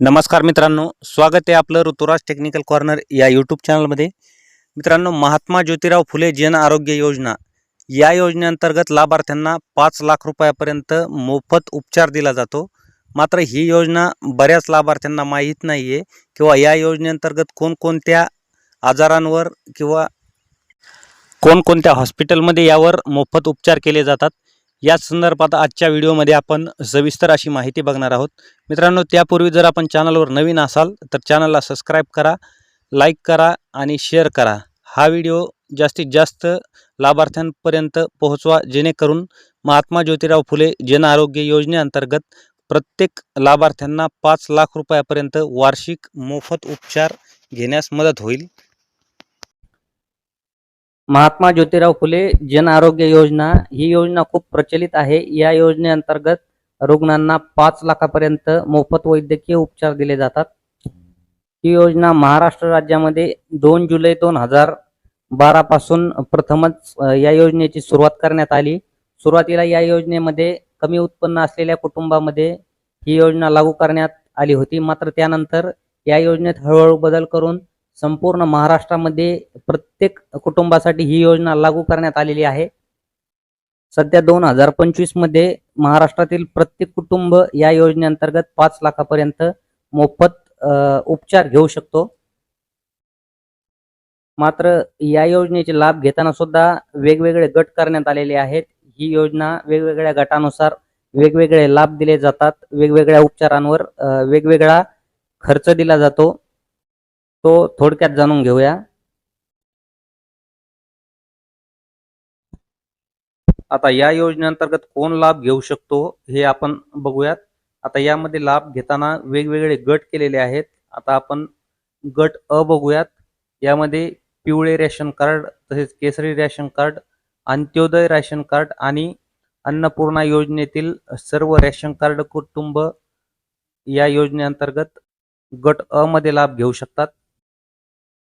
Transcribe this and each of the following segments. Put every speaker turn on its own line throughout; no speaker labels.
नमस्कार मित्रांनो स्वागत आहे आपलं ऋतुराज टेक्निकल कॉर्नर या यूट्यूब चॅनलमध्ये. मित्रांनो महात्मा ज्योतिराव फुले जन आरोग्य योजना. या योजनेअंतर्गत लाभार्थ्यांना पाच लाख रुपयापर्यंत मोफत उपचार दिला जातो. मात्र ही योजना बऱ्याच लाभार्थ्यांना माहीत नाही आहे किंवा या योजनेअंतर्गत कोणकोणत्या आजारांवर किंवा कोणकोणत्या हॉस्पिटलमध्ये यावर मोफत उपचार केले जातात. याच संदर्भात आजच्या व्हिडिओमध्ये आपण सविस्तर अशी माहिती बघणार आहोत. मित्रांनो त्यापूर्वी जर आपण चॅनलवर नवीन असाल तर चॅनलला सबस्क्राईब करा लाईक करा आणि शेअर करा. हा व्हिडिओ जास्तीत जास्त लाभार्थ्यांपर्यंत पोहोचवा जेणेकरून महात्मा ज्योतिराव फुले जन आरोग्य योजनेअंतर्गत प्रत्येक लाभार्थ्यांना पाच लाख रुपयापर्यंत वार्षिक मोफत उपचार घेण्यास मदत होईल. महात्मा ज्योतिराव फुले जन आरोग्य योजना ही योजना खूप प्रचलित आहे. या योजनेअंतर्गत रुग्णांना पाच लाखापर्यंत मोफत वैद्यकीय उपचार दिले जातात. ही योजना महाराष्ट्र राज्यामध्ये दोन जुलै दोन हजार बारा पासून प्रथमच या योजनेची सुरुवात करण्यात आली. सुरुवातीला या योजनेमध्ये कमी उत्पन्न असलेल्या कुटुंबामध्ये ही योजना लागू करण्यात आली होती. मात्र त्यानंतर या योजनेत हळूहळू बदल करून संपूर्ण महाराष्ट्रामध्ये प्रत्येक कुटुंबासाठी ही योजना लागू करण्यात आलेली आहे. सध्या दोन हजार पंचवीसमध्ये महाराष्ट्रातील प्रत्येक कुटुंब या योजनेअंतर्गत पाच लाखापर्यंत मोफत उपचार घेऊ शकतो. मात्र या योजनेचे लाभ घेताना सुद्धा वेगवेगळे गट करण्यात आलेले आहेत. ही योजना वेगवेगळ्या गटानुसार वेगवेगळे लाभ दिले जातात. वेगवेगळ्या उपचारांवर वेगवेगळा खर्च दिला जातो. तो थोडक्यात जाणून घेऊया. आता या योजनेअंतर्गत कोण लाभ घेऊ शकतो हे आपण बघूयात. आता यामध्ये लाभ घेताना वेगवेगळे गट केलेले आहेत. आता आपण गट अ बघूयात. यामध्ये पिवळे रेशन कार्ड तसेच केसरी ration card Antyodaya ration card आणि अन्नपूर्णा योजनेतील सर्व रेशन कार्ड कुटुंब या योजनेअंतर्गत गट अ मध्ये लाभ घेऊ शकतात.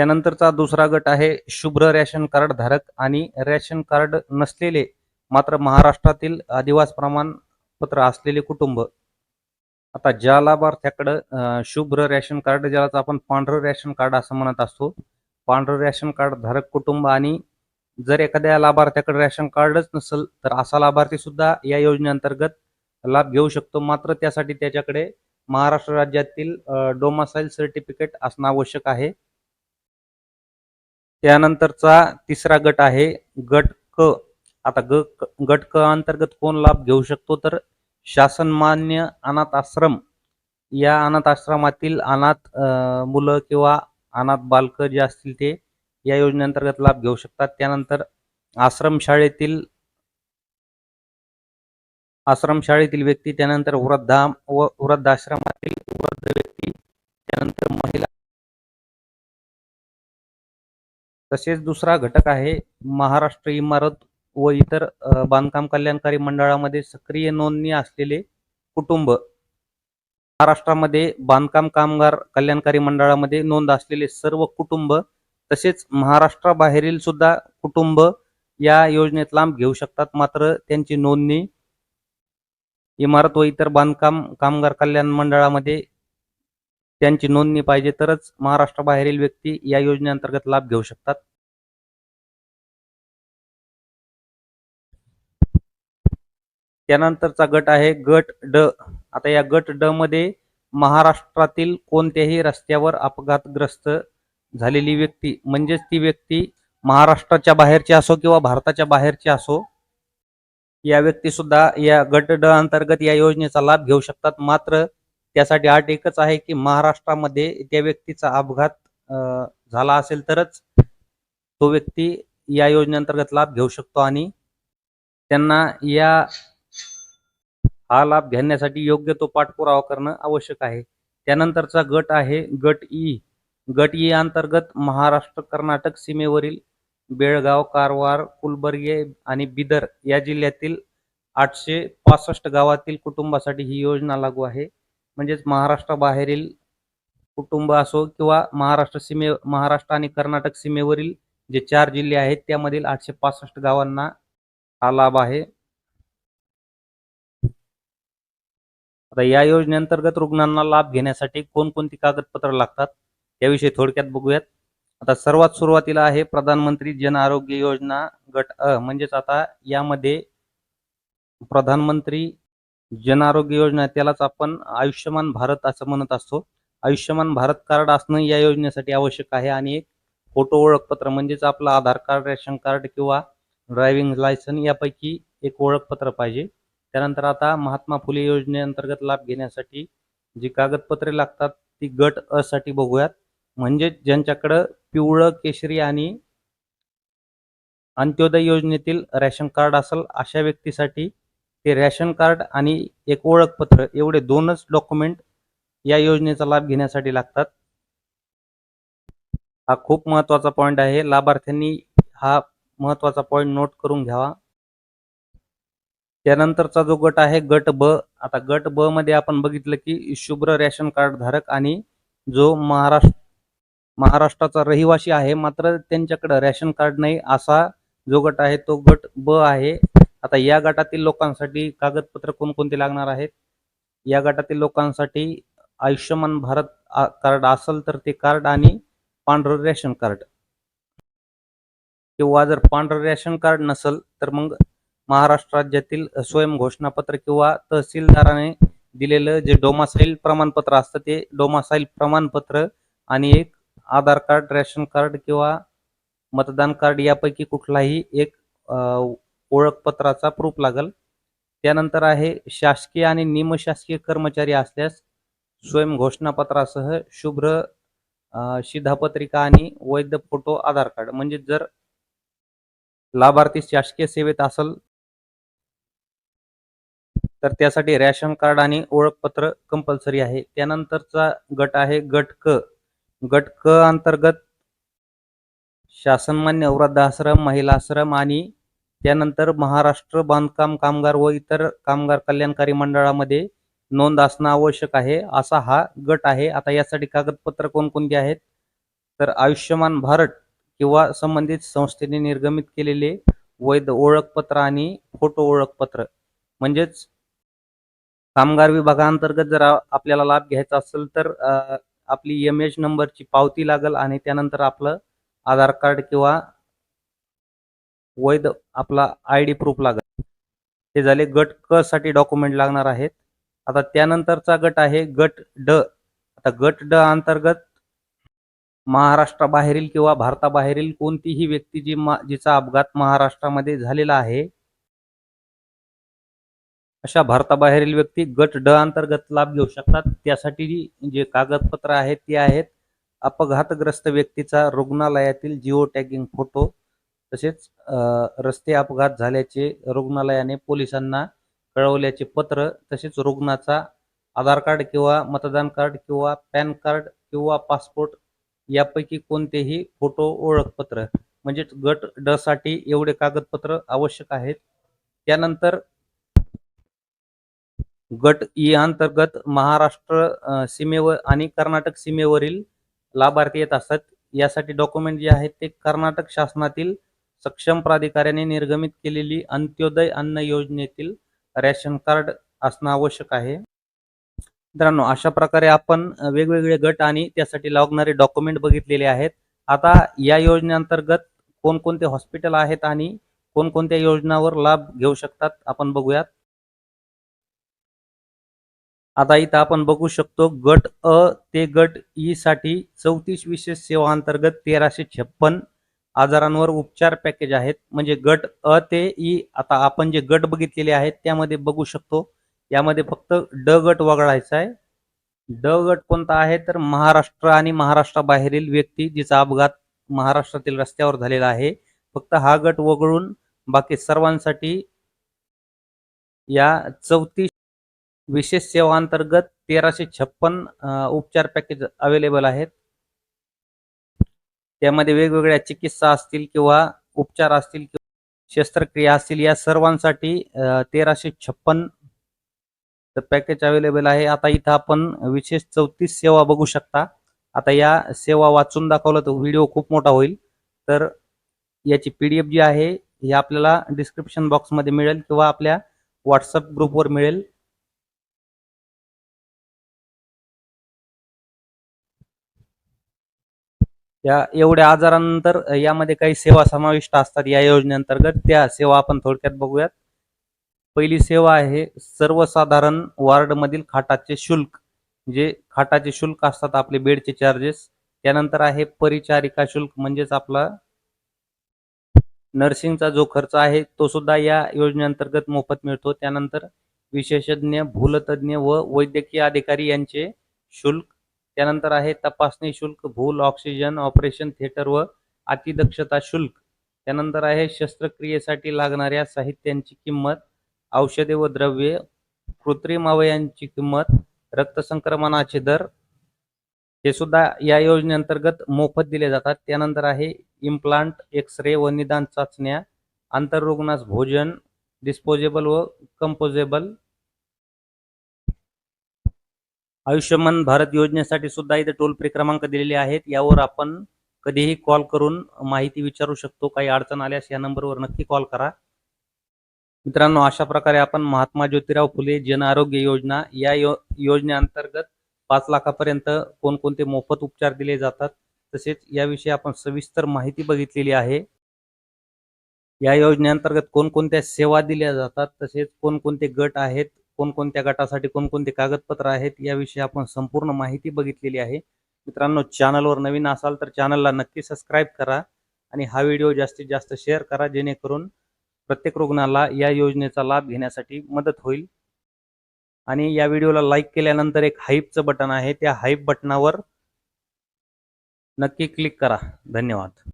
त्यानंतरचा दुसरा गट आहे शुभ्र रेशन कार्ड धारक आणि रेशन कार्ड नसलेले मात्र महाराष्ट्रातील आदिवास प्रमाणपत्र असलेले कुटुंब. आता ज्या लाभार्थ्याकडं शुभ्र रेशन कार्ड ज्याला आपण पांढरं रेशन कार्ड असं म्हणत असतो पांढरं रॅशन कार्ड धारक कुटुंब आणि जर एखाद्या लाभार्थ्याकडे रेशन कार्डच नसेल तर असा लाभार्थी सुद्धा या योजनेअंतर्गत लाभ घेऊ शकतो. मात्र त्यासाठी त्याच्याकडे महाराष्ट्र राज्यातील डोमासाईल सर्टिफिकेट असणं आवश्यक आहे. त्यानंतरचा तिसरा गट आहे गट क. आता ग गट क अंतर्गत कोण लाभ घेऊ शकतो? तर शासनमान्य अनाथ आश्रम. या अनाथ आश्रमातील अनाथ मुलं किंवा अनाथ बालकं जे असतील ते या योजनेअंतर्गत लाभ घेऊ शकतात. त्यानंतर आश्रमशाळेतील आश्रमशाळेतील व्यक्ती त्यानंतर वृद्धा व वृद्धाश्रमातील तसेच दुसरा घटक आहे महाराष्ट्र इमारत व इतर बांधकाम कल्याणकारी मंडळामध्ये सक्रिय नोंदणी असलेले कुटुंब. महाराष्ट्रामध्ये बांधकाम कामगार कल्याणकारी मंडळामध्ये नोंद असलेले सर्व कुटुंब तसेच महाराष्ट्राबाहेरील सुद्धा कुटुंब या योजनेत लाभ घेऊ शकतात. मात्र त्यांची नोंदणी इमारत व इतर बांधकाम कामगार कल्याण मंडळामध्ये त्यांची नोंदणी पाहिजे तरच महाराष्ट्राबाहेरील व्यक्ती या योजनेअंतर्गत लाभ घेऊ शकतात. त्यानंतरचा गट आहे गट ड. आता या गट ड मध्ये महाराष्ट्रातील कोणत्याही रस्त्यावर अपघातग्रस्त झालेली व्यक्ती म्हणजेच ती व्यक्ती महाराष्ट्राच्या बाहेरची असो किंवा भारताच्या बाहेरची असो या व्यक्ती सुद्धा या गट ड अंतर्गत या योजनेचा लाभ घेऊ शकतात. मात्र त्यासाठी अट एकच आहे की महाराष्ट्रामध्ये त्या व्यक्तीचा अपघात झाला असेल तरच तो व्यक्ती या योजनेअंतर्गत लाभ घेऊ शकतो आणि त्यांना या हा लाभ घेण्यासाठी योग्य तो पाठपुरावा करणं आवश्यक आहे. त्यानंतरचा गट आहे गट ई. गट ई अंतर्गत महाराष्ट्र कर्नाटक सीमेवरील बेळगाव कारवार कुलबर्गे आणि बिदर या जिल्ह्यातील आठशे पासष्ट गावातील कुटुंबासाठी ही योजना लागू आहे. म्हणजेच महाराष्ट्राबाहेरील कुटुंब असो किंवा महाराष्ट्र सीमे महाराष्ट्र आणि कर्नाटक सीमेवरील जे चार जिल्हे आहेत त्यामधील आठशे पासष्ट गावांना हा लाभ आहे. आता या योजनेअंतर्गत रुग्णांना लाभ घेण्यासाठी कोणकोणती कागदपत्र लागतात याविषयी थोडक्यात बघूयात. आता सर्वात सुरुवातीला आहे प्रधानमंत्री जन आरोग्य योजना गट अ म्हणजेच आता यामध्ये प्रधानमंत्री जन आरोग्य योजना त्यालाच आपण आयुष्यमान भारत असं म्हणत असतो. आयुष्यमान भारत कार्ड असणं या योजनेसाठी आवश्यक आहे आणि एक फोटो ओळखपत्र म्हणजेच आपलं आधार कार्ड रेशन कार्ड किंवा ड्रायव्हिंग लायसन यापैकी एक ओळखपत्र पाहिजे. त्यानंतर आता महात्मा फुले योजनेअंतर्गत लाभ घेण्यासाठी जी कागदपत्रे लागतात ती गट अ साठी बघूयात. म्हणजे ज्यांच्याकडं पिवळं केशरी आणि अंत्योदय योजनेतील रेशन कार्ड असेल अशा व्यक्तीसाठी ते रेशन कार्ड आणि एक ओळखपत्र एवढे दोनच डॉक्युमेंट या योजनेचा लाभ घेण्यासाठी लागतात. हा खूप महत्त्वाचा पॉईंट आहे. लाभार्थ्यांनी हा महत्त्वाचा पॉईंट नोट करून घ्यावा. त्यानंतरचा जो गट आहे गट ब. आता गट ब मध्ये आपण बघितलं की शुभ्र रेशन कार्ड धारक आणि जो महाराष्ट्र महाराष्ट्राचा रहिवासी आहे मात्र त्यांच्याकडे रेशन कार्ड नाही असा जो गट आहे तो गट ब आहे. आता या गटातील लोकांसाठी कागदपत्र कोणकोणते लागणार आहेत? या गटातील लोकांसाठी आयुष्यमान भारत कार्ड असेल तर ते कार्ड आणि पांढरं रेशन कार्ड. किंवा जर पांढरं रेशन कार्ड नसेल तर मग महाराष्ट्र राज्यातील स्वयं घोषणापत्र किंवा तहसीलदाराने दिलेलं जे डोमासाईल प्रमाणपत्र असतं ते डोमासाईल प्रमाणपत्र आणि एक आधार कार्ड रेशन कार्ड किंवा मतदान कार्ड यापैकी कुठलाही एक ओळखपत्राचा प्रूफ लागल. त्यानंतर आहे शासकीय आणि निमशासकीय कर्मचारी असल्यास स्वयं घोषणापत्रासह शुभ्र शिधापत्रिका आणि वैध फोटो आधार कार्ड. म्हणजे जर लाभार्थी शासकीय सेवेत असेल तर त्यासाठी रेशन कार्ड आणि ओळखपत्र कंपल्सरी आहे. त्यानंतरचा गट आहे गट क. गट क अंतर्गत शासनमान्य वृद्धाश्रम महिलाश्रम आणि त्यानंतर महाराष्ट्र बांधकाम कामगार व इतर कामगार कल्याणकारी मंडळामध्ये नोंद असणं आवश्यक आहे. असा हा गट आहे. आता यासाठी कागदपत्र कोणकोणती आहेत? तर आयुष्यमान भारत किंवा संबंधित संस्थेने निर्गमित केलेले वैध ओळखपत्र आणि फोटो ओळखपत्र. म्हणजेच कामगार विभागाअंतर्गत जर आपल्याला लाभ घ्यायचा असेल तर आपली एम एच नंबरची पावती लागल आणि त्यानंतर आपलं आधार कार्ड किंवा वैध आपला आय डी प्रूफ लागेल. हे झाले गट क साठी डॉक्युमेंट लागणार आहेत. आता त्यानंतरचा गट आहे गट ड. आता गट ड अंतर्गत महाराष्ट्राबाहेरील किंवा भारताबाहेरील कोणतीही व्यक्ती जी मा जिचा अपघात महाराष्ट्रामध्ये झालेला आहे अशा भारताबाहेरील व्यक्ती गट ड अंतर्गत लाभ घेऊ शकतात. त्यासाठी जे कागदपत्र आहेत ते आहेत. अपघातग्रस्त व्यक्तीचा रुग्णालयातील जिओ टॅगिंग फोटो तसेच रस्ते अपघात झाल्याचे रुग्णालयाने पोलिसांना कळवल्याचे पत्र तसेच रुग्णाचा आधार कार्ड किंवा मतदान कार्ड किंवा पॅन कार्ड किंवा पासपोर्ट यापैकी कोणतेही फोटो ओळखपत्र म्हणजेच गट ड साठी एवढे कागदपत्र आवश्यक आहेत. त्यानंतर गट ई अंतर्गत महाराष्ट्र सीमेवर आणि कर्नाटक सीमेवरील लाभार्थी येत असतात. यासाठी डॉक्युमेंट जे आहेत ते कर्नाटक शासनातील सक्षम प्राधिकाऱ्याने निर्गमित केलेली अंत्योदय अन्न योजनेतील रेशन कार्ड असणं आवश्यक आहे. मित्रांनो अशा प्रकारे आपण वेगवेगळे गट आणि त्यासाठी लागणारे डॉक्युमेंट बघितलेले आहेत. आता या योजनेअंतर्गत कोणकोणते हॉस्पिटल आहेत आणि कोणकोणत्या योजनावर लाभ घेऊ शकतात आपण बघूयात. आता इथं आपण बघू शकतो गट अ ते गट ई साठी चौतीस विशेष सेवा अंतर्गत तेराशे छप्पन आजारांवर उपचार पॅकेज आहेत. म्हणजे गट अ ते ई आता आपण जे गट बघितलेले आहेत त्यामध्ये बघू शकतो. यामध्ये फक्त ड गट वगळायचा आहे. ड गट कोणता आहे? तर महाराष्ट्र आणि महाराष्ट्राबाहेरील व्यक्ती जिचा अपघात महाराष्ट्रातील रस्त्यावर झालेला आहे. फक्त हा गट वगळून बाकी सर्वांसाठी या चौतीस विशेष सेवा अंतर्गत तेराशे छप्पन उपचार पॅकेज अवेलेबल आहेत. त्यामध्ये वेगवेगळ्या चिकित्सा असतील किंवा उपचार असतील किंवा शस्त्रक्रिया असतील या सर्वांसाठी तेराशे छप्पन पॅकेज अवेलेबल आहे. आता इथं आपण विशेष चौतीस सेवा बघू शकता. आता या सेवा वाचून दाखवलं तर व्हिडिओ खूप मोठा होईल. तर याची पी डी एफ जी आहे ही आपल्याला डिस्क्रिप्शन बॉक्समध्ये मिळेल किंवा आपल्या व्हॉट्सअप ग्रुपवर मिळेल. या एवढ्या आजारानंतर यामध्ये काही सेवा समाविष्ट असतात या योजनेअंतर्गत. त्या सेवा आपण थोडक्यात बघूयात. पहिली सेवा आहे सर्वसाधारण वार्डमधील खाटाचे शुल्क. जे खाटाचे शुल्क असतात आपले बेडचे चार्जेस त्यानंतर आहे परिचारिका शुल्क म्हणजेच आपला नर्सिंगचा जो खर्च आहे तो सुद्धा या योजनेअंतर्गत मोफत मिळतो. त्यानंतर विशेषज्ञ भूलतज्ञ व वैद्यकीय अधिकारी यांचे शुल्क त्यानंतर आहे तपासणी शुल्क भूल ऑक्सिजन ऑपरेशन थिएटर व अतिदक्षता शुल्क. त्यानंतर आहे शस्त्रक्रियेसाठी लागणाऱ्या साहित्यांची किंमत औषधे व द्रव्ये कृत्रिम अवयांची किंमत रक्तसंक्रमणाचे दर हे सुद्धा या योजनेअंतर्गत मोफत दिले जातात. त्यानंतर आहे इम्प्लांट एक्स रे व निदान चाचण्या आंतररुग्णास भोजन डिस्पोजेबल व कंपोजेबल आयुष्यमान भारत योजनेसाठी सुद्धा इथे टोल फ्री क्रमांक दिलेले आहेत. यावर आपण कधीही कॉल करून माहिती विचारू शकतो. काही अडचण आल्यास या नंबरवर नक्की कॉल करा. मित्रांनो अशा प्रकारे आपण महात्मा ज्योतिराव फुले जन आरोग्य योजना या यो योजनेअंतर्गत पाच लाखापर्यंत कोणकोणते मोफत उपचार दिले जातात. तसेच याविषयी आपण सविस्तर माहिती बघितलेली आहे. या योजनेअंतर्गत कोणकोणत्या सेवा दिल्या जातात. तसेच कोणकोणते गट आहेत. कोणकोणत्या गटासाठी कोणकोणते कागदपत्र आहेत याविषयी आपण संपूर्ण माहिती बघितलेली आहे. मित्रांनो चॅनलवर नवीन असाल तर चॅनलला नक्की सबस्क्राईब करा आणि हा व्हिडिओ जास्तीत जास्त शेअर करा जेणेकरून प्रत्येक रुग्णाला या योजनेचा लाभ घेण्यासाठी मदत होईल. आणि या व्हिडिओला लाईक केल्यानंतर एक हाईपचं बटन आहे. त्या हाईप बटनावर नक्की क्लिक करा. धन्यवाद.